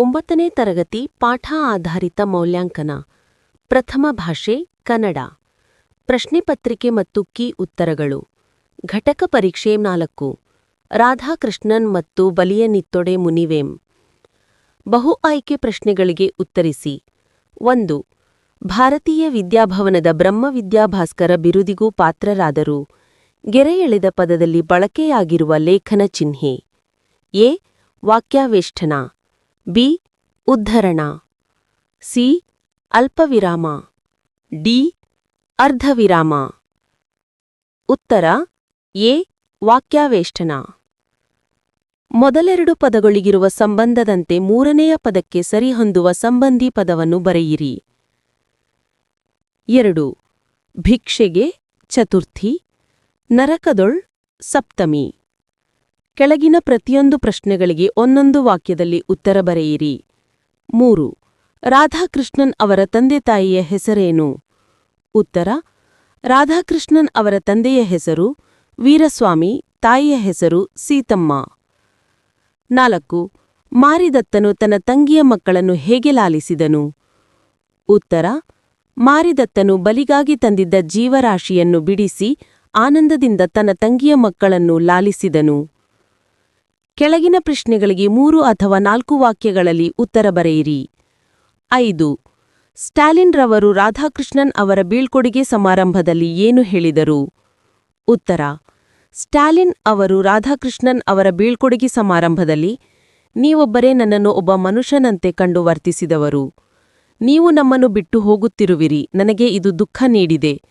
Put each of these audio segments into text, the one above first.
ಒಂಬತ್ತನೇ ತರಗತಿ ಪಾಠ ಆಧಾರಿತ ಮೌಲ್ಯಾಂಕನ. ಪ್ರಥಮ ಭಾಷೆ, ಕನ್ನಡ. ಪ್ರಶ್ನೆಪತ್ರಿಕೆ ಮತ್ತು ಕೀ ಉತ್ತರಗಳು. ಘಟಕ ಪರೀಕ್ಷೆ ನಾಲ್ಕು. ರಾಧಾಕೃಷ್ಣನ್ ಮತ್ತು ಬಲಿಯ ನಿತ್ತೊಡೆ ಮುನಿವೇಂ. ಬಹು ಆಯ್ಕೆ ಪ್ರಶ್ನೆಗಳಿಗೆ ಉತ್ತರಿಸಿ. ಒಂದು. ಭಾರತೀಯ ವಿದ್ಯಾಭವನದ ಬ್ರಹ್ಮವಿದ್ಯಾಭಾಸ್ಕರ ಬಿರುದಿಗೂ ಪಾತ್ರರಾದರು. ಗೆರೆ ಎಳೆದ ಪದದಲ್ಲಿ ಬಳಕೆಯಾಗಿರುವ ಲೇಖನ ಚಿಹ್ನೆ. ಎ. ವಾಕ್ಯಾವೇಷ್ಟನ ಬಿ. ಉದ್ಧರಣ. ಸಿ. ಅಲ್ಪವಿರಾಮ. ಡಿ. ಅರ್ಧವಿರಾಮ. ಉತ್ತರ. ಎ. ವಾಕ್ಯಾವೇಷ್ಟನ. ಮೊದಲೆರಡು ಪದಗಳಿಗಿರುವ ಸಂಬಂಧದಂತೆ ಮೂರನೆಯ ಪದಕ್ಕೆ ಸರಿಹೊಂದುವ ಸಂಬಂಧಿ ಪದವನ್ನು ಬರೆಯಿರಿ. ಎರಡು. ಭಿಕ್ಷೆಗೆ ಚತುರ್ಥಿ. ನರಕದೊಳ್ ಸಪ್ತಮಿ. ಕೆಳಗಿನ ಪ್ರತಿಯೊಂದು ಪ್ರಶ್ನೆಗಳಿಗೆ ಒಂದೊಂದು ವಾಕ್ಯದಲ್ಲಿ ಉತ್ತರ ಬರೆಯಿರಿ. ಮೂರು, ರಾಧಾಕೃಷ್ಣನ್ ಅವರ ತಂದೆ ತಾಯಿಯ ಹೆಸರೇನು? ಉತ್ತರ, ರಾಧಾಕೃಷ್ಣನ್ ಅವರ ತಂದೆಯ ಹೆಸರು ವೀರಸ್ವಾಮಿ, ತಾಯಿಯ ಹೆಸರು ಸೀತಮ್ಮ. ನಾಲ್ಕು, ಮಾರಿದತ್ತನು ತನ್ನ ತಂಗಿಯ ಮಕ್ಕಳನ್ನು ಹೇಗೆ ಲಾಲಿಸಿದನು? ಉತ್ತರ, ಮಾರಿದತ್ತನು ಬಲಿಗಾಗಿ ತಂದಿದ್ದ ಜೀವರಾಶಿಯನ್ನು ಬಿಡಿಸಿ ಆನಂದದಿಂದ ತನ್ನ ತಂಗಿಯ ಮಕ್ಕಳನ್ನು ಲಾಲಿಸಿದನು. ಕೆಳಗಿನ ಪ್ರಶ್ನೆಗಳಿಗೆ ಮೂರು ಅಥವಾ ನಾಲ್ಕು ವಾಕ್ಯಗಳಲ್ಲಿ ಉತ್ತರ ಬರೆಯಿರಿ. ಐದು. ಸ್ಟಾಲಿನ್ ರವರು ರಾಧಾಕೃಷ್ಣನ್ ಅವರ ಬೀಳ್ಕೊಡುಗೆ ಸಮಾರಂಭದಲ್ಲಿ ಏನು ಹೇಳಿದರು? ಉತ್ತರ. ಸ್ಟಾಲಿನ್ ಅವರು ರಾಧಾಕೃಷ್ಣನ್ ಅವರ ಬೀಳ್ಕೊಡುಗೆ ಸಮಾರಂಭದಲ್ಲಿ, ನೀವೊಬ್ಬರೇ ನನ್ನನ್ನು ಒಬ್ಬ ಮನುಷ್ಯನಂತೆ ಕಂಡು ವರ್ತಿಸಿದವರು. ನೀವು ನಮ್ಮನ್ನು ಬಿಟ್ಟು ಹೋಗುತ್ತಿರುವಿರಿ. ನನಗೆ ಇದು ದುಃಖ ನೀಡಿದೆ.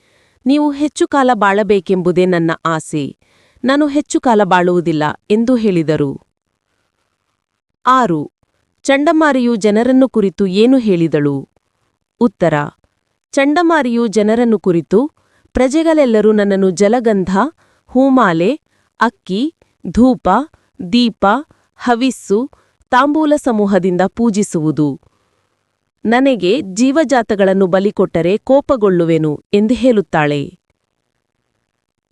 ನೀವು ಹೆಚ್ಚು ಕಾಲ ಬಾಳಬೇಕೆಂಬುದೇ ನನ್ನ ಆಸೆ. ನಾನು ಹೆಚ್ಚು ಕಾಲ ಬಾಳುವುದಿಲ್ಲ ಎಂದು ಹೇಳಿದರು. ಆರು, ಚಂಡಮಾರಿಯು ಜನರನ್ನು ಕುರಿತು ಏನು ಹೇಳಿದಳು? ಉತ್ತರ, ಚಂಡಮಾರಿಯು ಜನರನ್ನು ಕುರಿತು, ಪ್ರಜೆಗಳೆಲ್ಲರೂ ನನ್ನನ್ನು ಜಲಗಂಧ, ಹೂಮಾಲೆ, ಅಕ್ಕಿ, ಧೂಪ, ದೀಪ, ಹವಿಸ್ಸು, ತಾಂಬೂಲ ಸಮೂಹದಿಂದ ಪೂಜಿಸುವುದು. ನನಗೆ ಜೀವಜಾತಗಳನ್ನು ಬಲಿಕೊಟ್ಟರೆ ಕೋಪಗೊಳ್ಳುವೆನು ಎಂದು ಹೇಳುತ್ತಾಳೆ.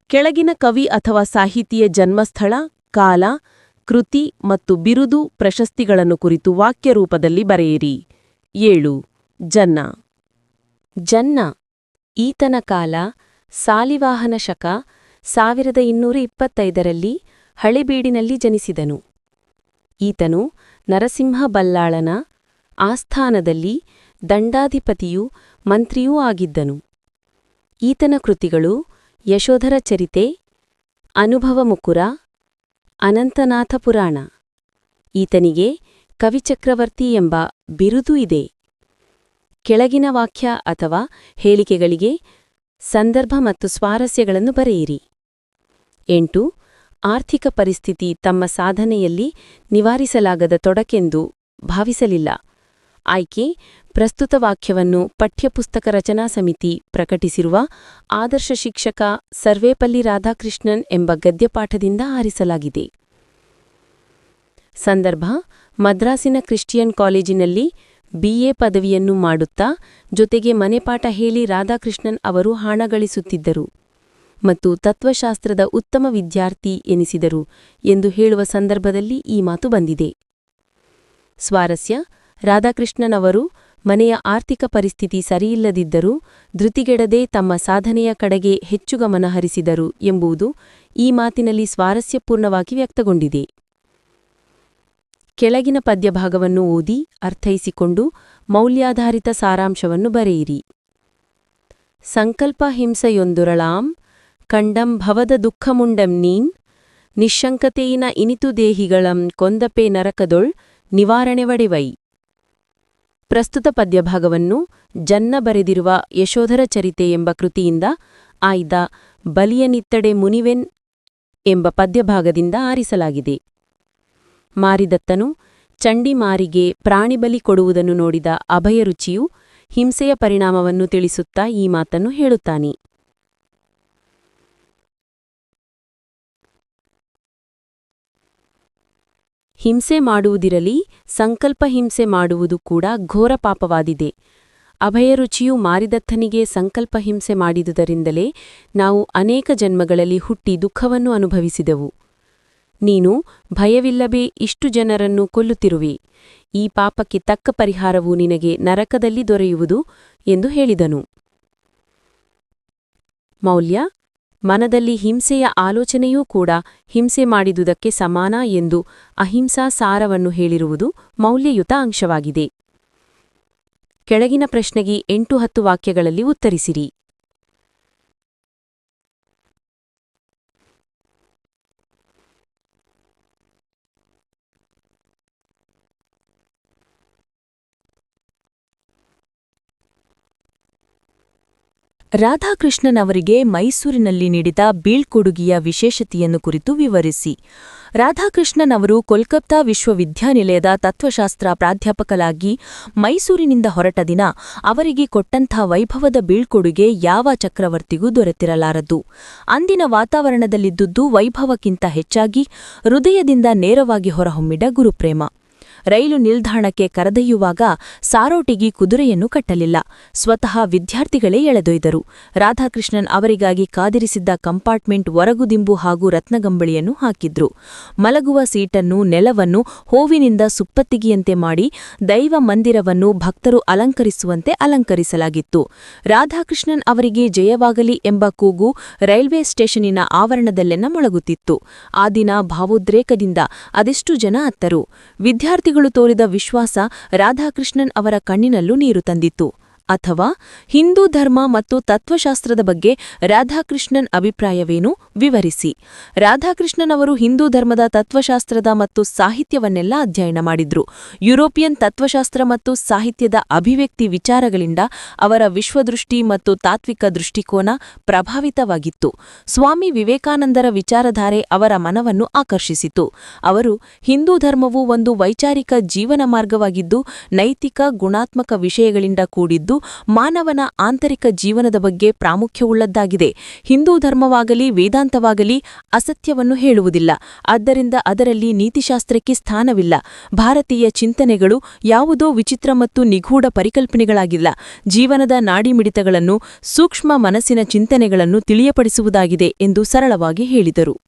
ಕೆಳಗಿನ ಕವಿ ಅಥವಾ ಸಾಹಿತಿಯ ಜನ್ಮಸ್ಥಳ, ಕಾಲ, ಕೃತಿ ಮತ್ತು ಬಿರುದು ಪ್ರಶಸ್ತಿಗಳನ್ನು ಕುರಿತು ವಾಕ್ಯರೂಪದಲ್ಲಿ ಬರೆಯಿರಿ. ಏಳು. ಜನ್ನ. ಜನ್ನ, ಈತನ ಕಾಲ, ಸಾಲಿವಾಹನ ಶಕ, ಸಾವಿರದ ಇನ್ನೂರ ಇಪ್ಪತ್ತೈದರಲ್ಲಿ ಹಳೆಬೀಡಿನಲ್ಲಿ ಜನಿಸಿದನು. ಈತನು ನರಸಿಂಹ ಬಲ್ಲಾಳನ ಆಸ್ಥಾನದಲ್ಲಿ ದಂಡಾಧಿಪತಿಯೂ ಮಂತ್ರಿಯೂ ಆಗಿದ್ದನು. ಈತನ ಕೃತಿಗಳು ಯಶೋಧರ ಚರಿತೆ, ಅನುಭವ ಮುಕುರ, ಅನಂತನಾಥ ಪುರಾಣ. ಈತನಿಗೆ ಕವಿಚಕ್ರವರ್ತಿ ಎಂಬ ಬಿರುದು ಇದೆ. ಕೆಳಗಿನ ವಾಕ್ಯ ಅಥವಾ ಹೇಳಿಕೆಗಳಿಗೆ ಸಂದರ್ಭ ಮತ್ತು ಸ್ವಾರಸ್ಯಗಳನ್ನು ಬರೆಯಿರಿ. ಎಂಟು, ಆರ್ಥಿಕ ಪರಿಸ್ಥಿತಿ ತಮ್ಮ ಸಾಧನೆಯಲ್ಲಿ ನಿವಾರಿಸಲಾಗದ ತೊಡಕೆಂದು ಭಾವಿಸಲಿಲ್ಲ. ಆಯ್ಕೆ, ಪ್ರಸ್ತುತ ವಾಕ್ಯವನ್ನು ಪಠ್ಯಪುಸ್ತಕ ರಚನಾ ಸಮಿತಿ ಪ್ರಕಟಿಸಿರುವ ಆದರ್ಶ ಶಿಕ್ಷಕ ಸರ್ವೇಪಲ್ಲಿ ರಾಧಾಕೃಷ್ಣನ್ ಎಂಬ ಗದ್ಯಪಾಠದಿಂದ ಆರಿಸಲಾಗಿದೆ. ಸಂದರ್ಭ, ಮದ್ರಾಸಿನ ಕ್ರಿಶ್ಚಿಯನ್ ಕಾಲೇಜಿನಲ್ಲಿ ಬಿಎ ಪದವಿಯನ್ನು ಮಾಡುತ್ತಾ ಜೊತೆಗೆ ಮನೆಪಾಠ ಹೇಳಿ ರಾಧಾಕೃಷ್ಣನ್ ಅವರು ಹಣ ಗಳಿಸುತ್ತಿದ್ದರು ಮತ್ತು ತತ್ವಶಾಸ್ತ್ರದ ಉತ್ತಮ ವಿದ್ಯಾರ್ಥಿ ಎನಿಸಿದರು ಎಂದು ಹೇಳುವ ಸಂದರ್ಭದಲ್ಲಿ ಈ ಮಾತು ಬಂದಿದೆ. ಸ್ವಾರಸ್ಯ ರಾಧಾಕೃಷ್ಣನ್ ಅವರು ಮನೆಯ ಆರ್ಥಿಕ ಪರಿಸ್ಥಿತಿ ಸರಿಯಿಲ್ಲದಿದ್ದರೂ ಧೃತಿಗೆಡದೆ ತಮ್ಮ ಸಾಧನೆಯ ಕಡೆಗೆ ಹೆಚ್ಚು ಗಮನ ಹರಿಸಿದರು ಎಂಬುದು ಈ ಮಾತಿನಲ್ಲಿ ಸ್ವಾರಸ್ಯಪೂರ್ಣವಾಗಿ ವ್ಯಕ್ತಗೊಂಡಿದೆ. ಕೆಳಗಿನ ಪದ್ಯಭಾಗವನ್ನು ಓದಿ ಅರ್ಥೈಸಿಕೊಂಡು ಮೌಲ್ಯಾಧಾರಿತ ಸಾರಾಂಶವನ್ನು ಬರೆಯಿರಿ. ಸಂಕಲ್ಪ ಹಿಂಸೆಯೊಂದುರಳಾಂ, ಕಂಡಂ ಭವದ ದುಃಖಮುಂಡಂ ನೀನ್, ನಿಶಂಕತೆಯಿನ ಇನಿತು ದೇಹಿಗಳಂ ಕೊಂದಪೆ ನರಕದೊಳ್ ನಿವಾರಣೆ ವಡಿವೈ. ಪ್ರಸ್ತುತ ಪದ್ಯಭಾಗವನ್ನು ಜನ್ನ ಬರೆದಿರುವ ಯಶೋಧರ ಚರಿತೆ ಎಂಬ ಕೃತಿಯಿಂದ ಆಯ್ದ ಬಲಿಯನಿತ್ತಡೆ ಮುನಿವೆನ್ ಎಂಬ ಪದ್ಯಭಾಗದಿಂದ ಆರಿಸಲಾಗಿದೆ. ಮಾರಿದತ್ತನು ಚಂಡಿಮಾರಿಗೆ ಪ್ರಾಣಿಬಲಿ ಕೊಡುವುದನ್ನು ನೋಡಿದ ಅಭಯರುಚಿಯು ಹಿಂಸೆಯ ಪರಿಣಾಮವನ್ನು ತಿಳಿಸುತ್ತಾ ಈ ಮಾತನ್ನು ಹೇಳುತ್ತಾನೆ. ಹಿಂಸೆ ಮಾಡುವುದಿರಲಿ, ಸಂಕಲ್ಪ ಹಿಂಸೆ ಮಾಡುವುದು ಕೂಡ ಘೋರ ಪಾಪವಾದಿದೆ ಅಭಯರುಚಿಯು ಮಾರಿದತ್ತನಿಗೆ ಸಂಕಲ್ಪ ಹಿಂಸೆ ಮಾಡಿದುದರಿಂದಲೇ ನಾವು ಅನೇಕ ಜನ್ಮಗಳಲ್ಲಿ ಹುಟ್ಟಿ ದುಃಖವನ್ನು ಅನುಭವಿಸಿದೆವು. ನೀನು ಭಯವಿಲ್ಲವೇ, ಇಷ್ಟು ಜನರನ್ನು ಕೊಲ್ಲುತ್ತಿರುವೆ. ಈ ಪಾಪಕ್ಕೆ ತಕ್ಕ ಪರಿಹಾರವು ನಿನಗೆ ನರಕದಲ್ಲಿ ದೊರೆಯುವುದು ಎಂದು ಹೇಳಿದನು. ಮೌಲ್ಯ ಮನದಲ್ಲಿ ಹಿಂಸೆಯ ಆಲೋಚನೆಯೂ ಕೂಡ ಹಿಂಸೆ ಮಾಡಿದುದಕ್ಕೆ ಸಮಾನ ಎಂದು ಅಹಿಂಸಾ ಸಾರವನ್ನು ಹೇಳಿರುವುದು ಮೌಲ್ಯಯುತ ಅಂಶವಾಗಿದೆ. ಕೆಳಗಿನ ಪ್ರಶ್ನೆಗೆ ಎಂಟು ಹತ್ತು ವಾಕ್ಯಗಳಲ್ಲಿ ಉತ್ತರಿಸಿರಿ. ರಾಧಾಕೃಷ್ಣನ್ ಅವರಿಗೆ ಮೈಸೂರಿನಲ್ಲಿ ನೀಡಿದ ಬೀಳ್ಕೊಡುಗೆಯ ವಿಶೇಷತೆಯನ್ನು ಕುರಿತು ವಿವರಿಸಿ. ರಾಧಾಕೃಷ್ಣನ್ ಅವರು ಕೋಲ್ಕತ್ತಾ ವಿಶ್ವವಿದ್ಯಾನಿಲಯದ ತತ್ವಶಾಸ್ತ್ರ ಪ್ರಾಧ್ಯಾಪಕಲಾಗಿ ಮೈಸೂರಿನಿಂದ ಹೊರಟ ದಿನ ಅವರಿಗೆ ಕೊಟ್ಟಂಥ ವೈಭವದ ಬೀಳ್ಕೊಡುಗೆ ಯಾವ ಚಕ್ರವರ್ತಿಗೂ ದೊರೆತಿರಲಾರದು. ಅಂದಿನ ವಾತಾವರಣದಲ್ಲಿದ್ದುದು ವೈಭವಕ್ಕಿಂತ ಹೆಚ್ಚಾಗಿ ಹೃದಯದಿಂದ ನೇರವಾಗಿ ಹೊರಹೊಮ್ಮಿದ ಗುರುಪ್ರೇಮ. ರೈಲು ನಿಲ್ದಾಣಕ್ಕೆ ಕರೆದೊಯ್ಯುವಾಗ ಸಾರೋಟಿಗಿ ಕುದುರೆಯನ್ನು ಕಟ್ಟಲಿಲ್ಲ. ಸ್ವತಃ ವಿದ್ಯಾರ್ಥಿಗಳೇ ಎಳೆದೊಯ್ದರು. ರಾಧಾಕೃಷ್ಣನ್ ಅವರಿಗಾಗಿ ಕಾದಿರಿಸಿದ್ದ ಕಂಪಾರ್ಟ್ಮೆಂಟ್ ಒರಗುದಿಂಬು ಹಾಗೂ ರತ್ನಗಂಬಳಿಯನ್ನು ಹಾಕಿದ್ರು. ಮಲಗುವ ಸೀಟನ್ನು, ನೆಲವನ್ನು ಹೋವಿನಿಂದ ಸುಪ್ಪತ್ತಿಗೆಯಂತೆ ಮಾಡಿ ದೈವ ಮಂದಿರವನ್ನು ಭಕ್ತರು ಅಲಂಕರಿಸುವಂತೆ ಅಲಂಕರಿಸಲಾಗಿತ್ತು. ರಾಧಾಕೃಷ್ಣನ್ ಅವರಿಗೆ ಜಯವಾಗಲಿ ಎಂಬ ಕೂಗು ರೈಲ್ವೆ ಸ್ಟೇಷನಿನ ಆವರಣದಲ್ಲೆನ್ನ ಮೊಳಗುತ್ತಿತ್ತು. ಆ ದಿನ ಭಾವೋದ್ರೇಕದಿಂದ ಅದೆಷ್ಟು ಜನ ಅತ್ತರು. ವಿದ್ಯಾರ್ಥಿಗಳು ತೋರಿದ ವಿಶ್ವಾಸ ರಾಧಾಕೃಷ್ಣನ್ ಅವರ ಕಣ್ಣಿನಲ್ಲೂ ನೀರು ತಂದಿತ್ತು. ಅಥವಾ ಹಿಂದೂ ಧರ್ಮ ಮತ್ತು ತತ್ವಶಾಸ್ತ್ರದ ಬಗ್ಗೆ ರಾಧಾಕೃಷ್ಣನ್ ಅಭಿಪ್ರಾಯವೇನು? ವಿವರಿಸಿ. ರಾಧಾಕೃಷ್ಣನ್ ಅವರು ಹಿಂದೂ ಧರ್ಮದ ತತ್ವಶಾಸ್ತ್ರದ ಮತ್ತು ಸಾಹಿತ್ಯವನ್ನೆಲ್ಲ ಅಧ್ಯಯನ ಮಾಡಿದ್ರು. ಯುರೋಪಿಯನ್ ತತ್ವಶಾಸ್ತ್ರ ಮತ್ತು ಸಾಹಿತ್ಯದ ಅಭಿವ್ಯಕ್ತಿ ವಿಚಾರಗಳಿಂದ ಅವರ ವಿಶ್ವದೃಷ್ಟಿ ಮತ್ತು ತಾತ್ವಿಕ ದೃಷ್ಟಿಕೋನ ಪ್ರಭಾವಿತವಾಗಿತ್ತು. ಸ್ವಾಮಿ ವಿವೇಕಾನಂದರ ವಿಚಾರಧಾರೆ ಅವರ ಮನವನ್ನು ಆಕರ್ಷಿಸಿತು. ಅವರು, ಹಿಂದೂ ಧರ್ಮವು ಒಂದು ವೈಚಾರಿಕ ಜೀವನ ಮಾರ್ಗವಾಗಿದ್ದು, ನೈತಿಕ ಗುಣಾತ್ಮಕ ವಿಷಯಗಳಿಂದ ಕೂಡಿದ್ದು ಮಾನವನ ಆಂತರಿಕ ಜೀವನದ ಬಗ್ಗೆ ಪ್ರಾಮುಖ್ಯವುಳ್ಳದ್ದಾಗಿದೆ. ಹಿಂದೂ ಧರ್ಮವಾಗಲಿ, ವೇದಾಂತವಾಗಲಿ ಅಸತ್ಯವನ್ನು ಹೇಳುವುದಿಲ್ಲ. ಆದ್ದರಿಂದ ಅದರಲ್ಲಿ ನೀತಿಶಾಸ್ತ್ರಕ್ಕೆ ಸ್ಥಾನವಿಲ್ಲ. ಭಾರತೀಯ ಚಿಂತನೆಗಳು ಯಾವುದೋ ವಿಚಿತ್ರ ಮತ್ತು ನಿಗೂಢ ಪರಿಕಲ್ಪನೆಗಳಾಗಿಲ್ಲ. ಜೀವನದ ನಾಡಿಮಿಡಿತಗಳನ್ನು ಸೂಕ್ಷ್ಮ ಮನಸ್ಸಿನ ಚಿಂತನೆಗಳನ್ನು ತಿಳಿಯಪಡಿಸುವುದಾಗಿದೆ ಎಂದು ಸರಳವಾಗಿ ಹೇಳಿದರು.